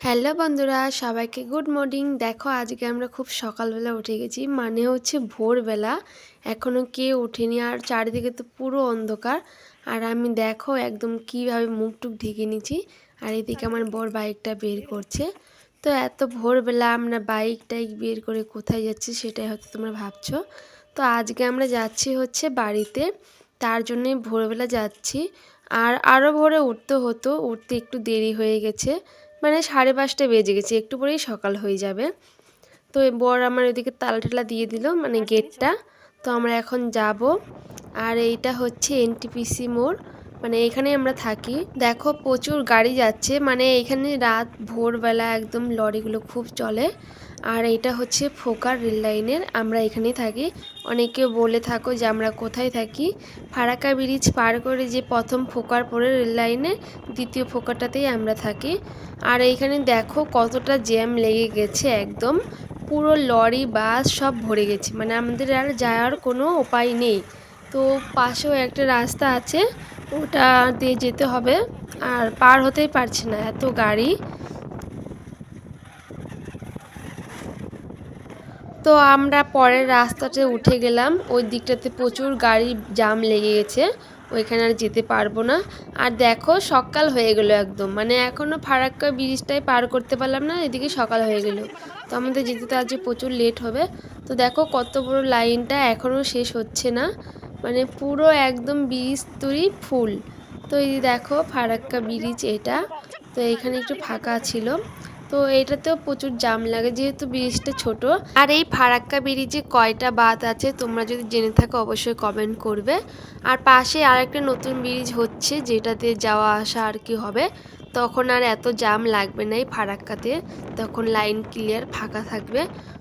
Hello বন্ধুরা, সবাইকে good morning. দেখো, আজকে আমরা খুব সকালবেলা উঠে গেছি মানে হচ্ছে ভোরবেলা। এখনও কেউ ওঠেনি আর চারিদিকে তো পুরো অন্ধকার। আর আমি দেখো একদম কীভাবে মুখ টুক ঢেকে নিচ্ছি আর এদিকে আমার বর বাইকটা বের করছে। তো এত ভোরবেলা আমরা বাইক টাইক বের করে কোথায় যাচ্ছি সেটাই হয়তো তোমরা ভাবছ। তো আজকে আমরা যাচ্ছি হচ্ছে বাড়িতে, তার জন্যই ভোরবেলা যাচ্ছি। আর আরও ভোরে উঠতে হতো, উঠতে একটু দেরি হয়ে গেছে। মানে সাড়ে পাঁচটা বেজে গেছে একটু পরেই সকাল হয়ে যাবে। তো বর আমার ওইদিকে তালা ঠালা দিয়ে দিল মানে গেটটা। তো আমরা এখন যাব। আর এইটা হচ্ছে এনটিপিসি মোড়। মানে এখানে আমরা থাকি। দেখো প্রচুর গাড়ি যাচ্ছে মানে এখানে রাত ভোরবেলা একদম লরিগুলো খুব চলে। আর এটা হচ্ছে ফোকার রেল লাইনের, আমরা এখানেই থাকি। অনেকে বলে থাকো যে আমরা কোথায় থাকি। ফারাকা ব্রিজ পার করে যে প্রথম ফোকার পরে রেল লাইনে, দ্বিতীয় ফোকারটাতেই আমরা থাকি। আর এইখানে দেখো কতটা জ্যাম লেগে গেছে একদম। পুরো লরি, বাস সব ভরে গেছে। মানে আমাদের আর যাওয়ার কোনো উপায় নেই। তো পাশেও একটা রাস্তা আছে ওটা দিয়ে যেতে হবে। আর পার হতেই পারছি না, এত গাড়ি। তো আমরা পরের রাস্তাতে উঠে গেলাম। ওই দিকটাতে প্রচুর গাড়ি জাম লেগে গেছে, ওইখানে আর যেতে পারব না। আর দেখো, সকাল হয়ে গেলো একদম। মানে এখনও ফারাক্কা ব্রিজটাই পার করতে পারলাম না, এদিকে সকাল হয়ে গেলো। তো আমাদের যেতে তো আজকে প্রচুর লেট হবে। তো দেখো কত বড় লাইনটা এখনও শেষ হচ্ছে না। মানে পুরো একদম ব্রিজ তৈরি ফুল। তো এই দেখো, ফারাক্কা ব্রিজ এটা। তো এখানে একটু ফাঁকা ছিল। তো এটাতেও প্রচুর জাম লাগে যেহেতু ব্রিজটা ছোট। আর এই ফারাক্কা ব্রিজে কয়টা বাত আছে তোমরা যদি জেনে থাকো অবশ্যই কমেন্ট করবে। আর পাশে আর একটা নতুন ব্রিজ হচ্ছে যেটাতে যাওয়া আসা আর কি হবে। তখন আর এত জাম লাগবে না এই ফারাক্কাতে। তখন লাইন ক্লিয়ার ফাঁকা থাকবে।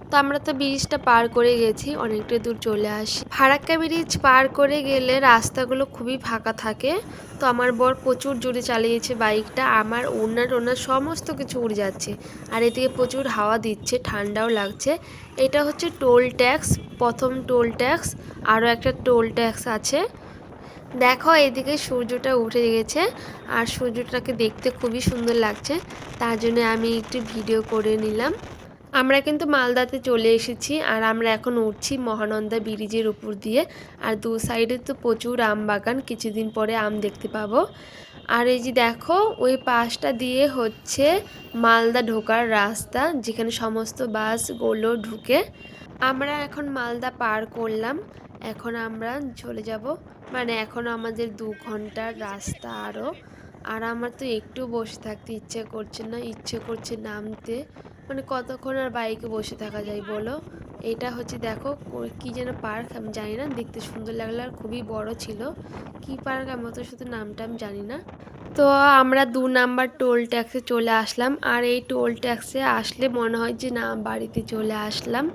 তো আমরা তো ব্রিজটা পার করে গেছি, অনেকটা দূর চলে আসি। ফারাক্কা ব্রিজ পার করে গেলে রাস্তাগুলো খুবই ফাঁকা থাকে। তো আমার বর প্রচুর জোরে চালিয়েছে বাইকটা আমার ওনার ওনার সমস্ত কিছু উড়ে যাচ্ছে। আর এদিকে প্রচুর হাওয়া দিচ্ছে, ঠান্ডাও লাগছে। এটা হচ্ছে টোল ট্যাক্স প্রথম টোল ট্যাক্স আরও একটা টোল ট্যাক্স আছে। দেখো এদিকে সূর্যটা উঠে গেছে, আর সূর্যটাকে দেখতে খুবই সুন্দর লাগছে। তার জন্য আমি একটু ভিডিও করে নিলাম। আমরা কিন্তু মালদাতে চলে এসেছি আর আমরা এখন উঠছি মহানন্দা ব্রিজের উপর দিয়ে। আর দু সাইডে তো প্রচুর আম বাগান, কিছুদিন পরে আম দেখতে পাবো। আর এই যে দেখো, ওই পাশটা দিয়ে হচ্ছে মালদা ঢোকার রাস্তা, যেখানে সমস্ত বাসগুলো ঢুকে। আমরা এখন মালদা পার করলাম। এখন আমরা চলে যাব। মানে এখন আমাদের দু ঘণ্টার রাস্তা আরও। আর আমার তো একটু বসে থাকতে ইচ্ছে করছে না, ইচ্ছে করছে নামতে। মানে কতক্ষণ আর বাইকে বসে থাকা যায় বলো? এটা হচ্ছে দেখো, কি যেন পার্ক আমি জানি না, দেখতে সুন্দর লাগল আর খুবই বড় ছিল। কি পার্ক আমি তো শুধু নামটা আমি জানি না। তো আমরা দু নাম্বার টোল ট্যাক্সে চলে আসলাম আর এই টোল ট্যাক্সে আসলে মনে হয় যে না, বাড়িতে চলে আসলাম।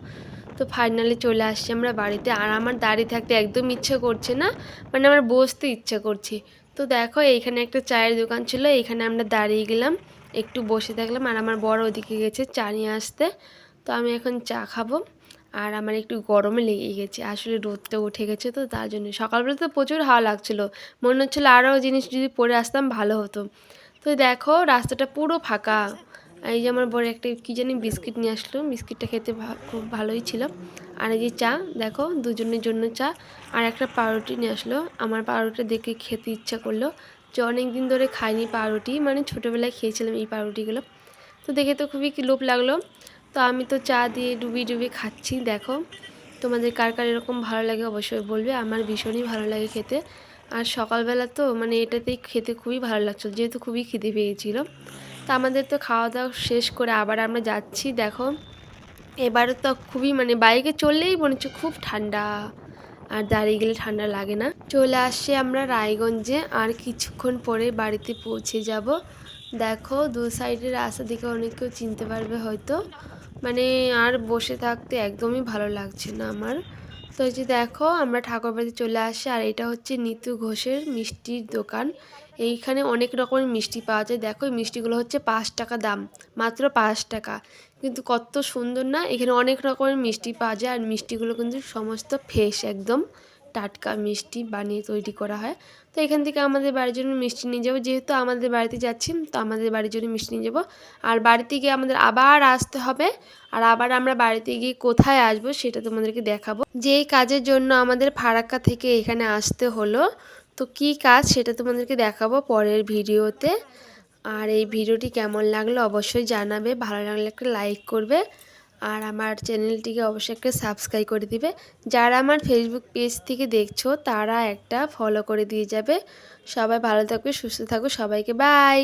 তো ফাইনালি চলে আসছি আমরা বাড়িতে আর আমার দাঁড়িয়ে থাকতে একদম ইচ্ছে করছে না মানে আমার বসতে ইচ্ছে করছে। তো দেখো, এইখানে একটা চায়ের দোকান ছিল, এইখানে আমরা দাঁড়িয়ে গেলাম, একটু বসে থাকলাম, আর আমার বড় ওদিকে গেছে চা নিয়ে আসতে, তো আমি এখন চা খাব, আর আমার একটু গরমে লেগে গেছে, আসলে রোদটা উঠে গেছে তো তার জন্য, সকালবেলা তো প্রচুর হাওয়া লাগছিল, মনে হচ্ছিল আরও জিনিস যদি পরে আসতাম ভালো হতো, তো দেখো রাস্তাটা পুরো ফাঁকা এই যে আমার বড় একটা কী জানি বিস্কিট নিয়ে আসলো। বিস্কিটটা খেতে খুব ভালোই ছিল। আর এই যে চা, দেখো, দুজনের জন্য চা। আর একটা পাউরুটি নিয়ে আসলো। আমার পাউরুটি দেখে খেতে ইচ্ছা করল যে অনেক দিন ধরে খাইনি পাউরুটি। মানে ছোটোবেলায় খেয়েছিলাম এই পাউরুটিগুলো। তো দেখে তো খুবই লোভ লাগল। তো আমি তো চা দিয়ে ডুবি ডুবি খাচ্ছি, দেখো। তোমাদের কার কার এরকম ভালো লাগে অবশ্যই বলবে। আমার ভীষণই ভালো লাগে খেতে। আর সকালবেলা তো মানে এটাতেই খেতে খুবই ভালো লাগছিল। যেহেতু খুবই খিদে পেয়েছিল। তো আমাদের তো খাওয়া দাওয়া শেষ করে আবার আমরা যাচ্ছি, দেখো। এবারে তো খুবই মানে বাইকে চললেই মনে হচ্ছে খুব ঠান্ডা, আর দাঁড়িয়ে গেলে ঠান্ডা লাগে না। চলে আসছি আমরা রায়গঞ্জে, আর কিছুক্ষণ পরে বাড়িতে পৌঁছে যাব। দেখো, দু সাইডের রাস্তা দিকে অনেক কেউ চিনতে পারবে হয়তো। মানে আর বসে থাকতে একদমই ভালো লাগছে না আমার। তো যে দেখো, আমরা ঠাকুরবাড়িতে চলে আসি, আর এটা হচ্ছে নিতু ঘোষের মিষ্টির দোকান। এইখানে অনেক রকমের মিষ্টি পাওয়া যায়। দেখো মিষ্টিগুলো হচ্ছে পাঁচ টাকা দাম, মাত্র পাঁচ টাকা। কিন্তু কত সুন্দর না, এখানে অনেক রকমের মিষ্টি পাওয়া যায়, আর মিষ্টিগুলো কিন্তু সমস্ত ফ্রেশ একদম। টাটকা মিষ্টি বানিয়ে তৈরি করা হয়। তো এখান থেকে আমাদের বাড়ির জন্য মিষ্টি নিয়ে যাব। যেহেতু আমাদের বাড়িতে যাচ্ছি, তো আমাদের বাড়ির জন্য মিষ্টি নিয়ে যাব। আর বাড়িতে গিয়ে আমাদের আবার আসতে হবে। আর আবার আমরা বাড়িতে গিয়ে কোথায় আসব সেটা তোমাদেরকে দেখাবো। যেই কাজের জন্য আমাদের ফারাক্কা থেকে এখানে আসতে হলো, তো কি কাজ সেটা তোমাদেরকে দেখাবো পরের ভিডিওতে। আর এই ভিডিওটি কেমন লাগল অবশ্যই জানাবে। ভালো লাগলে একটা লাইক করবে। আর আমার চ্যানেলটিকে অবশ্যই একটা সাবস্ক্রাইব করে দিবে। যারা আমার ফেসবুক পেজ থেকে দেখছ, তারা একটা ফলো করে দিয়ে যাবে। সবাই ভালো থাকবে সুস্থ থাকো, সবাইকে বাই